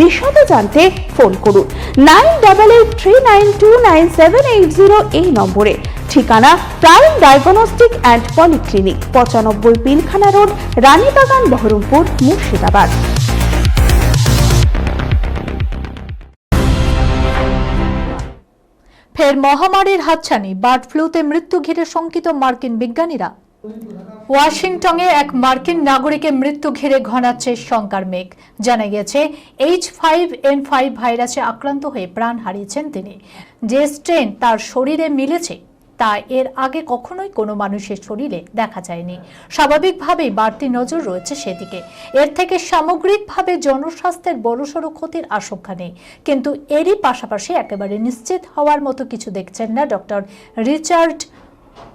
বিশদে জানতে ফোন করুন। Nine double eight three nine two nine seven eight zero এই নম্বরে। ঠিকানা প্রাইম ডায়াগনস্টিক অ্যান্ড পলিক্লিনিক, পঁচানব্বই পিলখানা রোড, রানীবাগান, বহরমপুর, মুর্শিদাবাদ। ফের মহামারীর হাতছানি, বার্ড ফ্লুতে মৃত্যু ঘিরে শঙ্কিত মার্কিন বিজ্ঞানীরা। ওয়াশিংটনে এক মার্কিন নাগরিকের মৃত্যু ঘিরে ঘনাচ্ছে শঙ্কার মেঘ। জানা গেছে এইচ ফাইভ এন ফাইভ ভাইরাসে আক্রান্ত হয়ে প্রাণ হারিয়েছেন তিনি। যে স্ট্রেন তার শরীরে মিলেছে, তা এর আগে কখনোই কোনো মানুষের শরীরে দেখা যায়নি। স্বাভাবিকভাবেই বাড়তি নজর রয়েছে সেদিকে। এর থেকে সামগ্রিকভাবে জনস্বাস্থ্যের বড়সড় ক্ষতির আশঙ্কা নেই। কিন্তু এরই পাশাপাশি একেবারে নিশ্চিত হওয়ার মতো কিছু দেখছেন না ডক্টর রিচার্ড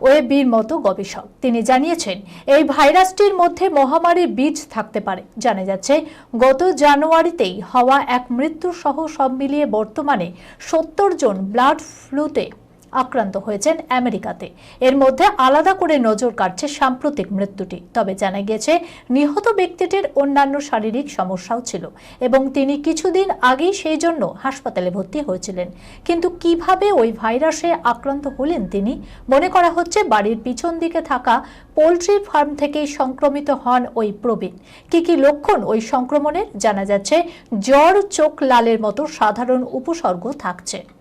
ওয়েবির মতো গবেষক। তিনি জানিয়েছেন, এই ভাইরাসটির মধ্যে মহামারীর বীজ থাকতে পারে। জানা যাচ্ছে, গত জানুয়ারিতেই হওয়া এক মৃত্যু সহ সব মিলিয়ে বর্তমানে সত্তর জন ব্লাড ফ্লুতে আক্রান্ত হয়েছেন আমেরিকাতে। এর মধ্যে আলাদা করে নজর কাটছে সাম্প্রতিক মৃত্যুটি। তবে জানা গেছে নিহত ব্যক্তিটির অন্যান্য শারীরিক সমস্যাও ছিল এবং তিনি কিছুদিন আগেই সেই জন্য হাসপাতালে ভর্তি হয়েছিলেন। কিন্তু কীভাবে ওই ভাইরাসে আক্রান্ত হলেন তিনি? মনে করা হচ্ছে বাড়ির পিছন দিকে থাকা পোলট্রি ফার্ম থেকেই সংক্রমিত হন ওই প্রবীণ। কি কি লক্ষণ ওই সংক্রমণের জানা যাচ্ছে, জ্বর, চোখ লালের মতো সাধারণ উপসর্গ থাকছে।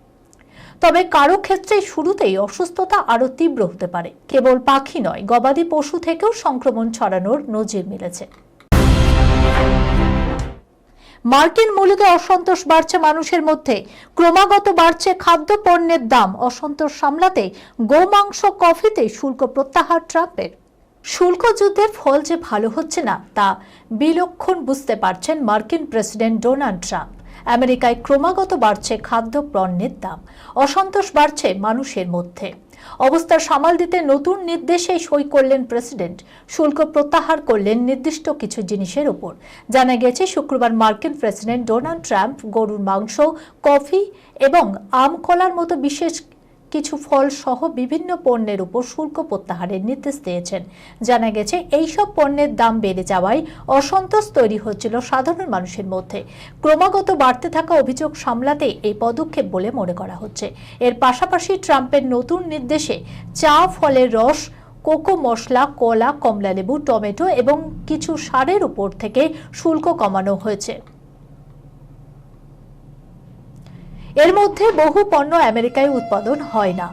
তবে কারও ক্ষেত্রে শুরুতেই অসুস্থতা আরও তীব্র হতে পারে। কেবল পাখি নয়, গবাদি পশু থেকেও সংক্রমণ ছড়ানোর নজির মিলেছে। মার্কিন মূল্যে অসন্তোষ বাড়ছে মানুষের মধ্যে। ক্রমাগত বাড়ছে খাদ্য পণ্যের দাম। অসন্তোষ সামলাতে গোমাংস কফিতে শুল্ক প্রত্যাহার ট্রাম্পের। শুল্ক যুদ্ধের ফল যে ভালো হচ্ছে না, তা বিলক্ষণ বুঝতে পারছেন মার্কিন প্রেসিডেন্ট ডোনাল্ড ট্রাম্প। আমেরিকায় ক্রমাগত বাড়ছে খাদ্য পণ্যের দাম। অসন্তোষ বাড়ছে মানুষের মধ্যে। অবস্থা সামাল দিতে নতুন নির্দেশে সই করলেন প্রেসিডেন্ট। শুল্ক প্রত্যাহার করলেন নির্দিষ্ট কিছু জিনিসের উপর জানা গেছে, শুক্রবার মার্কিন প্রেসিডেন্ট ডোনাল্ড ট্রাম্প গরুর মাংস, কফি এবং আম কলার মতো বিশেষ কিছু ফল সহ বিভিন্ন পণ্যের উপর শুল্ক প্রত্যাহারের নির্দেশ দিয়েছেন। জানা গেছে, এইসব পণ্যের দাম বেড়ে যাওয়ায় অসন্তোষ তৈরি হচ্ছিল সাধারণ মানুষের মধ্যে। ক্রমাগত বাড়তে থাকা অভিযোগ সামলাতে এই পদক্ষেপ বলে মনে করা হচ্ছে। এর পাশাপাশি ট্রাম্পের নতুন নির্দেশে চা ফলের রস, কোকো মশলা, কলা, কমলালেবু, টমেটো এবং কিছু সারের উপর থেকে শুল্ক কমানো হয়েছে। এর মধ্যে বহু পণ্য আমেরিকায় উৎপাদন হয় না।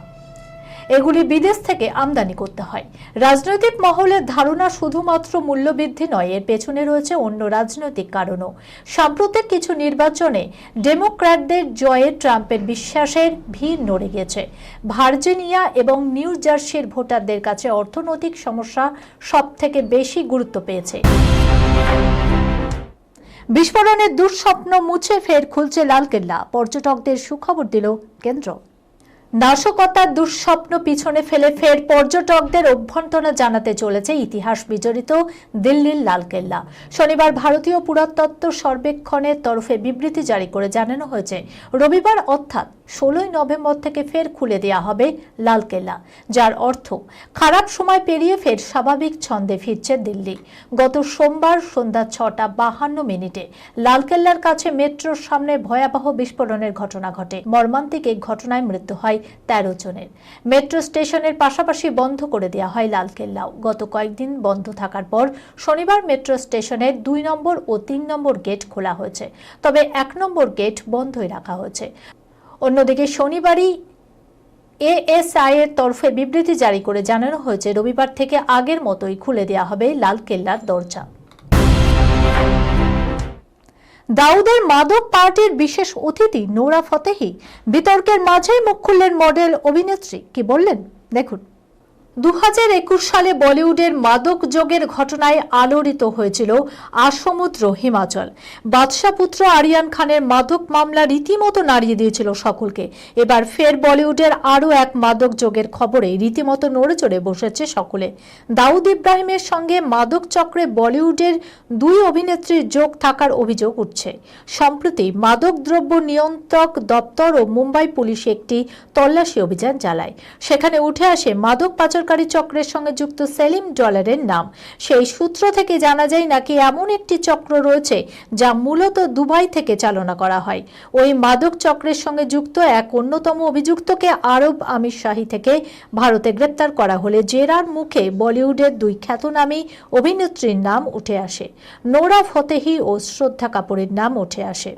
এগুলি বিদেশ থেকে আমদানি করতে হয়। রাজনৈতিক মহলের ধারণা শুধুমাত্র মূল্যবৃদ্ধি নয়, এর পেছনে রয়েছে অন্য রাজনৈতিক কারণও। সাম্প্রতিক কিছু নির্বাচনে ডেমোক্র্যাটদের জয়ে ট্রাম্পের বিশ্বাসের ভিড় নড়ে গেছে। ভার্জিনিয়া এবং নিউ জার্সির ভোটারদের কাছে অর্থনৈতিক সমস্যা সবথেকে বেশি গুরুত্ব পেয়েছে। বিস্ফোরণের দুঃস্বপ্ন মুছে ফের খুলছে লালকেল্লা। পর্যটকদের সুখবর দিল কেন্দ্র। নাশকতার দুঃস্বপ্ন পিছনে ফেলে ফের পর্যটকদের অভ্যন্তরণা জানাতে চলেছে ইতিহাস বিজড়িত দিল্লির লালকেল্লা। শনিবার ভারতীয় পুরাতত্ত্ব সর্বেক্ষণের তরফে বিবৃতি জারি করে জানানো হয়েছে। রবিবার অর্থাৎ ষোলোই নভেম্বর থেকে ফের খুলে দেওয়া হবে লালকেল্লা, যার অর্থ খারাপ সময় পেরিয়ে ফের স্বাভাবিক ছন্দে ফিরছে দিল্লি। গত সোমবার সন্ধ্যা ছটা বাহান্ন মিনিটে লালকেল্লার কাছে মেট্রোর সামনে ভয়াবহ বিস্ফোরণের ঘটনা ঘটে। মর্মান্তিক এই ঘটনায় মৃত্যু হয় তেরো জনের। মেট্রো স্টেশনের পাশাপাশি বন্ধ করে দেওয়া হয় লালকেল্লাও। গত কয়েকদিন বন্ধ থাকার পর শনিবার মেট্রো স্টেশনের দুই নম্বর ও তিন নম্বর গেট খোলা হয়েছে। তবে এক নম্বর গেট বন্ধই রাখা হয়েছে। অন্যদিকে শনিবারই এএসআই এর তরফে বিবৃতি জারি করে জানানো হয়েছে, রবিবার থেকে আগের মতোই খুলে দেওয়া হবে লাল কেল্লার দরজা। দাউদের মাদক পার্টির বিশেষ অতিথি নোরা ফতেহি, বিতর্কের মাঝেই মুখ খুললেন মডেল অভিনেত্রী, কি বললেন? দেখুন। দু হাজার একুশ সালে বলিউডের মাদক যোগের ঘটনায় আলোড়িত হয়েছিল আসমুদ্র হিমাচল। বাদশাপুত্র আরিয়ান খানের মাদক মামলা রীতিমতো নাড়িয়ে দিয়েছিল সকলকে। এবার ফের বলিউডের আরও এক মাদক যোগের খবরে রীতিমতো নড়ে চড়ে বসেছে সকলে। দাউদ ইব্রাহিমের সঙ্গে মাদক চক্রে বলিউডের দুই অভিনেত্রীর যোগ থাকার অভিযোগ উঠছে। সম্প্রতি মাদক দ্রব্য নিয়ন্ত্রক দপ্তর ও মুম্বাই পুলিশ একটি তল্লাশি অভিযান চালায়। সেখানে উঠে আসে মাদক পাচারকারী চক্রের সঙ্গে যুক্ত সেলিম ডলারের নাম। সেই সূত্র থেকে জানা যায় নাকি এমন একটি চক্র রয়েছে যা মূলত দুবাই থেকে চালনা করা হয়। ওই মাদক চক্রের সঙ্গে যুক্ত এক অন্যতম অভিযুক্তকে আরব আমির শাহী থেকে ভারতে গ্রেপ্তার করা হলে জেরার মুখে বলিউডের দুই খ্যাতনামী অভিনেত্রীর নাম উঠে আসে। নোরা ফতেহি ও শ্রদ্ধা কাপুরের নাম উঠে আসে।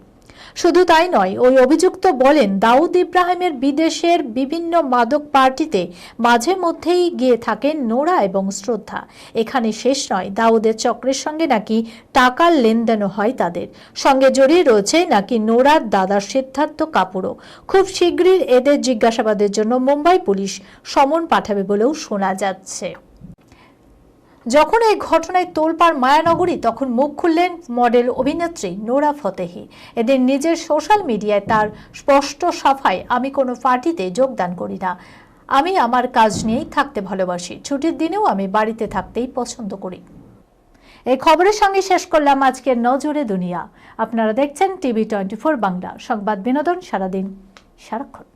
শুধু তাই নয়, ওই অভিযুক্ত বলেন, দাউদ ইব্রাহিমের বিদেশের বিভিন্ন মাদক পার্টিতে মাঝে মধ্যেই গিয়ে থাকেন নোরা এবং শ্রদ্ধা। এখানে শেষ নয়, দাউদের চক্রের সঙ্গে নাকি টাকার লেনদেনও হয় তাদের। সঙ্গে জড়িয়ে রয়েছে নাকি নোরার দাদার সিদ্ধার্থ কাপুরও। খুব শীঘ্রই এদের জিজ্ঞাসাবাদের জন্য মুম্বাই পুলিশ সমন পাঠাবে বলেও শোনা যাচ্ছে। যখন এই ঘটনায় তোলপাড় মায়ানগরী, তখন মুখ খুললেন মডেল অভিনেত্রী নোরা ফতেহি। এদের নিজের সোশ্যাল মিডিয়ায় তার স্পষ্ট সাফাই আমি কোনো পার্টিতে যোগদান করি না। আমি আমার কাজ নিয়েই থাকতে ভালোবাসি। ছুটির দিনেও আমি বাড়িতে থাকতেই পছন্দ করি। এই খবরের সঙ্গে শেষ করলাম আজকের নজরে দুনিয়া। আপনারা দেখছেন টিভি টোয়েন্টি ফোর বাংলা। সংবাদ বিনোদন সারাদিন সারাক্ষণ।